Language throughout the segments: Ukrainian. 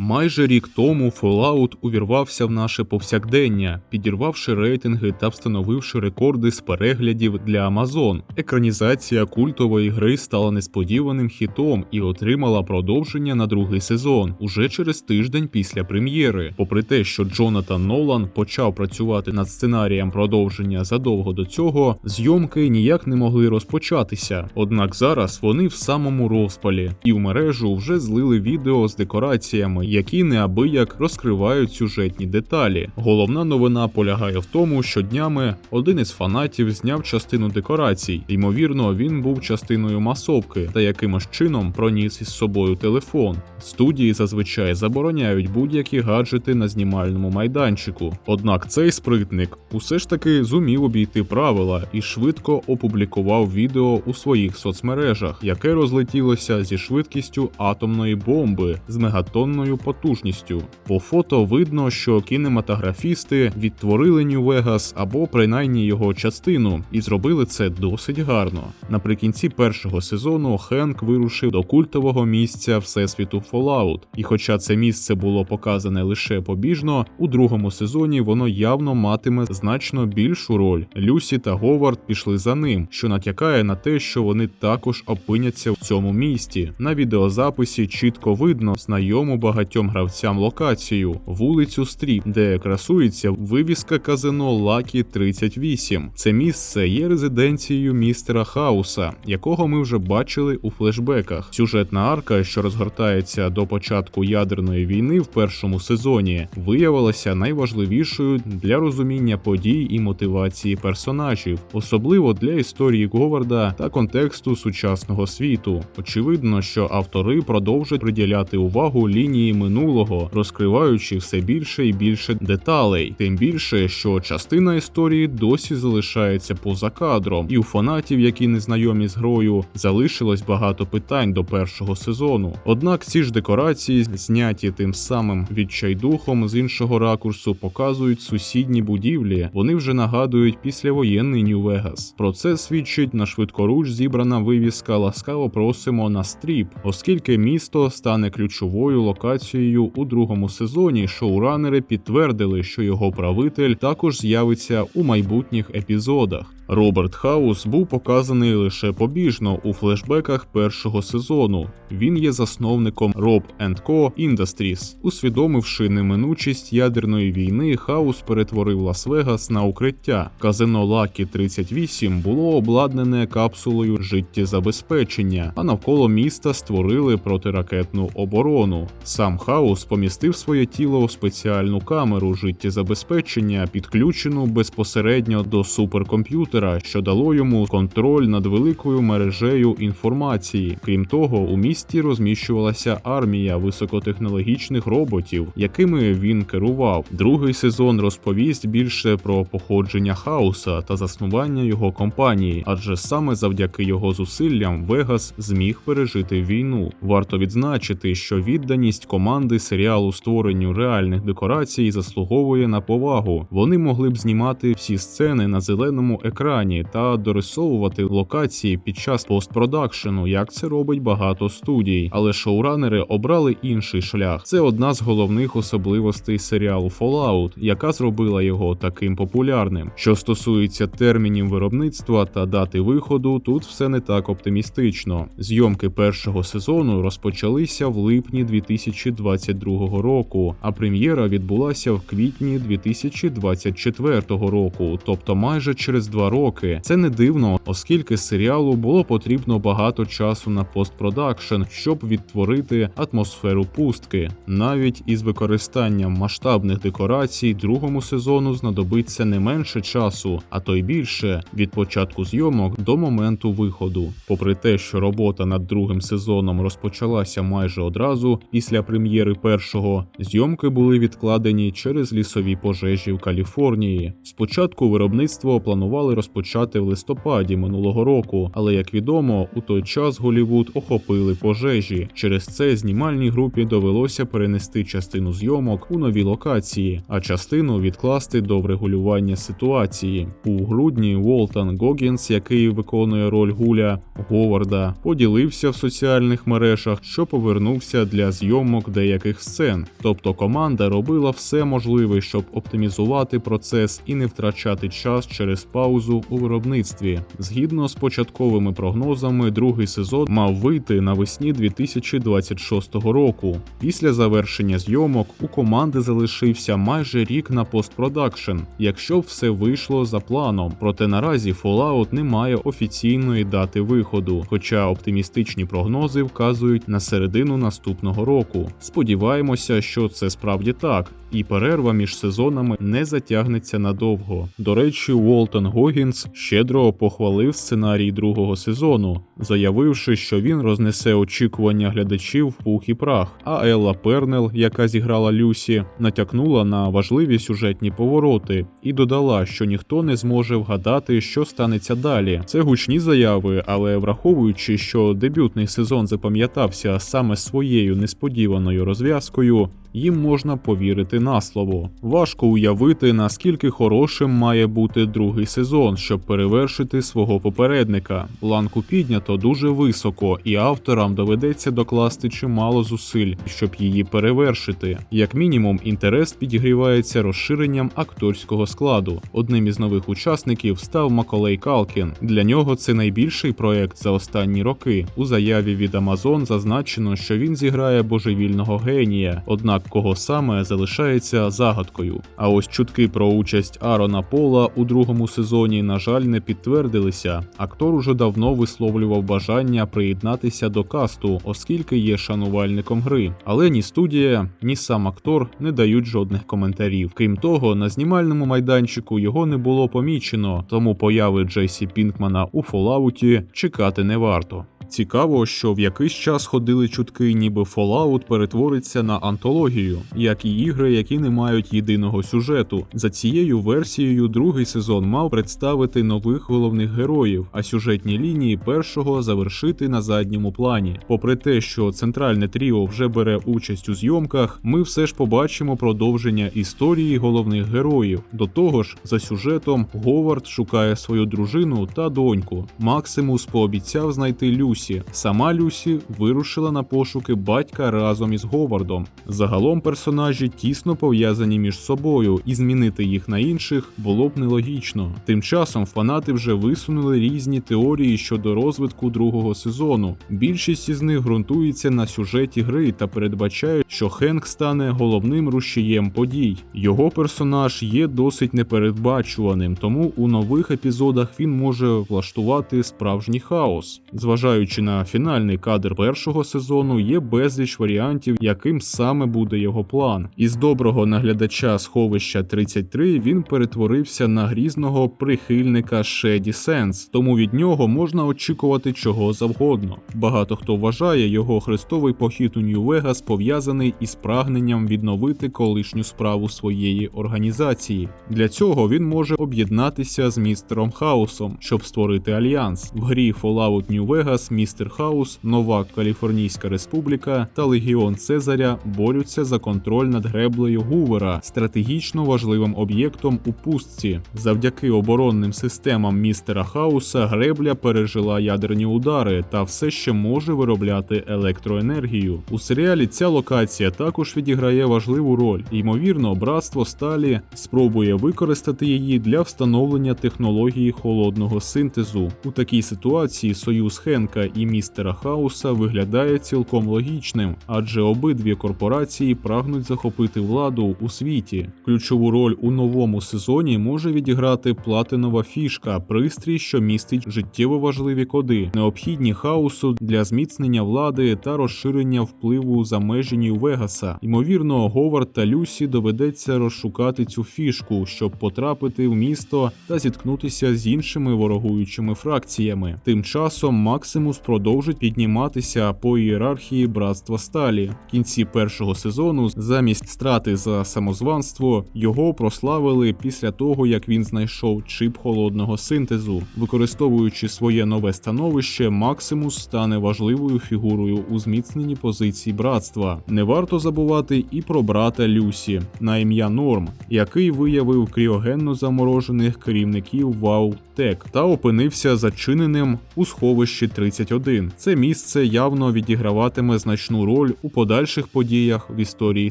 Майже рік тому Fallout увірвався в наше повсякдення, підірвавши рейтинги та встановивши рекорди з переглядів для Amazon. Екранізація культової гри стала несподіваним хітом і отримала продовження на другий сезон уже через тиждень після прем'єри. Попри те, що Джонатан Нолан почав працювати над сценарієм продовження задовго до цього, зйомки ніяк не могли розпочатися. Однак зараз вони в самому розпалі, і в мережу вже злили відео з декораціями, які неабияк розкривають сюжетні деталі. Головна новина полягає в тому, що днями один із фанатів зняв частину декорацій. Ймовірно, він був частиною масовки та якимось чином проніс із собою телефон. Студії зазвичай забороняють будь-які гаджети на знімальному майданчику. Однак цей спритник усе ж таки зумів обійти правила і швидко опублікував відео у своїх соцмережах, яке розлетілося зі швидкістю атомної бомби з мегатонною потужністю. По фото видно, що кінематографісти відтворили Нью-Вегас або принаймні його частину, і зробили це досить гарно. Наприкінці першого сезону Хенк вирушив до культового місця всесвіту Fallout. І хоча це місце було показане лише побіжно, у другому сезоні воно явно матиме значно більшу роль. Люсі та Говард пішли за ним, що натякає на те, що вони також опиняться в цьому місті. На відеозаписі чітко видно знайому багатьом гравцям локацію вулицю Стріп, де красується вивіска казино Лакі 38. Це місце є резиденцією містера Хауса, якого ми вже бачили у флешбеках. Сюжетна арка, що розгортається до початку ядерної війни в першому сезоні, виявилася найважливішою для розуміння подій і мотивації персонажів, особливо для історії Говарда та контексту сучасного світу. Очевидно, що автори продовжать приділяти увагу лінії минулого, розкриваючи все більше і більше деталей, тим більше, що частина історії досі залишається поза кадром, і у фанатів, які не знайомі з грою, залишилось багато питань до першого сезону. Однак ці ж декорації, зняті тим самим відчайдухом з іншого ракурсу, показують сусідні будівлі. Вони вже нагадують післявоєнний Нью-Вегас. Про це свідчить на швидкоруч зібрана вивіска Ласкаво просимо на стріп, оскільки місто стане ключовою локацією у другому сезоні. Шоуранери підтвердили, що його правитель також з'явиться у майбутніх епізодах. Роберт Хаус був показаний лише побіжно у флешбеках першого сезону. Він є засновником Rob Co Industries. Усвідомивши неминучість ядерної війни, Хаус перетворив Лас-Вегас на укриття. Казино Лакі 38 було обладнане капсулою життєзабезпечення, а навколо міста створили протиракетну оборону. Сам Хаус помістив своє тіло у спеціальну камеру життєзабезпечення, підключену безпосередньо до суперкомп'ютера, що дало йому контроль над великою мережею інформації. Крім того, у місті розміщувалася армія високотехнологічних роботів, якими він керував. Другий сезон розповість більше про походження хаоса та заснування його компанії, адже саме завдяки його зусиллям Вегас зміг пережити війну. Варто відзначити, що відданість команди серіалу створенню реальних декорацій заслуговує на повагу. Вони могли б знімати всі сцени на зеленому екрані та дорисовувати локації під час постпродакшену, як це робить багато студій. Але шоуранери обрали інший шлях. Це одна з головних особливостей серіалу Fallout, яка зробила його таким популярним. Що стосується термінів виробництва та дати виходу, тут все не так оптимістично. Зйомки першого сезону розпочалися в липні 2022 року, а прем'єра відбулася в квітні 2024 року, тобто майже через два роки. Це не дивно, оскільки серіалу було потрібно багато часу на постпродакшн, щоб відтворити атмосферу пустки. Навіть із використанням масштабних декорацій другому сезону знадобиться не менше часу, а то й більше від початку зйомок до моменту виходу. Попри те, що робота над другим сезоном розпочалася майже одразу після прем'єри першого, зйомки були відкладені через лісові пожежі в Каліфорнії. Спочатку виробництво планували розпочати розпочати в листопаді минулого року, але як відомо, у той час Голівуд охопили пожежі. Через це знімальній групі довелося перенести частину зйомок у нові локації, а частину відкласти до врегулювання ситуації. У грудні Волтон Гогінс, який виконує роль Гуля Говарда, поділився в соціальних мережах, що повернувся для зйомок деяких сцен. Тобто команда робила все можливе, щоб оптимізувати процес і не втрачати час через паузу у виробництві. Згідно з початковими прогнозами, другий сезон мав вийти навесні 2026 року. Після завершення зйомок у команди залишився майже рік на постпродакшн, якщо все вийшло за планом. Проте наразі Fallout не має офіційної дати виходу, хоча оптимістичні прогнози вказують на середину наступного року. Сподіваємося, що це справді так, і перерва між сезонами не затягнеться надовго. До речі, Уолтон Гогінс щедро похвалив сценарій другого сезону, заявивши, що він рознесе очікування глядачів в пух і прах. А Елла Пернел, яка зіграла Люсі, натякнула на важливі сюжетні повороти і додала, що ніхто не зможе вгадати, що станеться далі. Це гучні заяви, але враховуючи, що дебютний сезон запам'ятався саме своєю несподіваною розв'язкою. Їм можна повірити на слово. Важко уявити, наскільки хорошим має бути другий сезон, щоб перевершити свого попередника. Планку піднято дуже високо, і авторам доведеться докласти чимало зусиль, щоб її перевершити. Як мінімум, інтерес підігрівається розширенням акторського складу. Одним із нових учасників став Маколей Калкін. Для нього це найбільший проект за останні роки. У заяві від Amazon зазначено, що він зіграє божевільного генія. Однак кого саме залишається загадкою. А ось чутки про участь Арона Пола у другому сезоні, на жаль, не підтвердилися. Актор уже давно висловлював бажання приєднатися до касту, оскільки є шанувальником гри. Але ні студія, ні сам актор не дають жодних коментарів. Крім того, на знімальному майданчику його не було помічено, тому появи Джейсі Пінкмана у Фоллауті чекати не варто. Цікаво, що в якийсь час ходили чутки, ніби Fallout перетвориться на антологію, як і ігри, які не мають єдиного сюжету. За цією версією, другий сезон мав представити нових головних героїв, а сюжетні лінії першого завершити на задньому плані. Попри те, що центральне тріо вже бере участь у зйомках, ми все ж побачимо продовження історії головних героїв. До того ж, за сюжетом Говард шукає свою дружину та доньку. Максимус пообіцяв знайти Люсі. Люсі. Сама Люсі вирушила на пошуки батька разом із Говардом. Загалом персонажі тісно пов'язані між собою, і змінити їх на інших було б нелогічно. Тим часом фанати вже висунули різні теорії щодо розвитку другого сезону. Більшість із них ґрунтується на сюжеті гри та передбачають, що Хенк стане головним рушієм подій. Його персонаж є досить непередбачуваним, тому у нових епізодах він може влаштувати справжній хаос. Зважаючи Зважаючи на фінальний кадр першого сезону, є безліч варіантів, яким саме буде його план. Із доброго наглядача сховища 33 він перетворився на грізного прихильника Шеді Сенс, тому від нього можна очікувати чого завгодно. Багато хто вважає його хрестовий похід у Нью-Вегас пов'язаний із прагненням відновити колишню справу своєї організації. Для цього він може об'єднатися з містером Хаусом, щоб створити альянс. В грі Fallout New Vegas Містер Хаус, Нова Каліфорнійська Республіка та Легіон Цезаря борються за контроль над греблею Гувера, стратегічно важливим об'єктом у пустці. Завдяки оборонним системам містера Хауса гребля пережила ядерні удари та все ще може виробляти електроенергію. У серіалі ця локація також відіграє важливу роль. Ймовірно, братство Сталі спробує використати її для встановлення технології холодного синтезу. У такій ситуації союз Хенка і містера Хауса виглядає цілком логічним, адже обидві корпорації прагнуть захопити владу у світі. Ключову роль у новому сезоні може відіграти платинова фішка, пристрій, що містить життєво важливі коди, необхідні хаосу для зміцнення влади та розширення впливу за межі Нью-Вегаса. Ймовірно, Говард та Люсі доведеться розшукати цю фішку, щоб потрапити в місто та зіткнутися з іншими ворогуючими фракціями. Тим часом Максимус Оптімус продовжить підніматися по ієрархії братства сталі. В кінці першого сезону, замість страти за самозванство, його прославили після того, як він знайшов чип холодного синтезу. Використовуючи своє нове становище, Максимус стане важливою фігурою у зміцненні позицій братства. Не варто забувати і про брата Люсі на ім'я Норм, який виявив кріогенно заморожених керівників Вау Тек та опинився зачиненим у сховищі 31. Це місце явно відіграватиме значну роль у подальших подіях в історії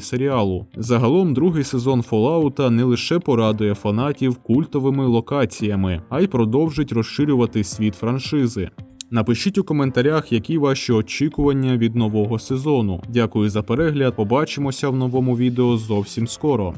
серіалу. Загалом, другий сезон Fallout не лише порадує фанатів культовими локаціями, а й продовжить розширювати світ франшизи. Напишіть у коментарях, які ваші очікування від нового сезону. Дякую за перегляд. Побачимося в новому відео зовсім скоро.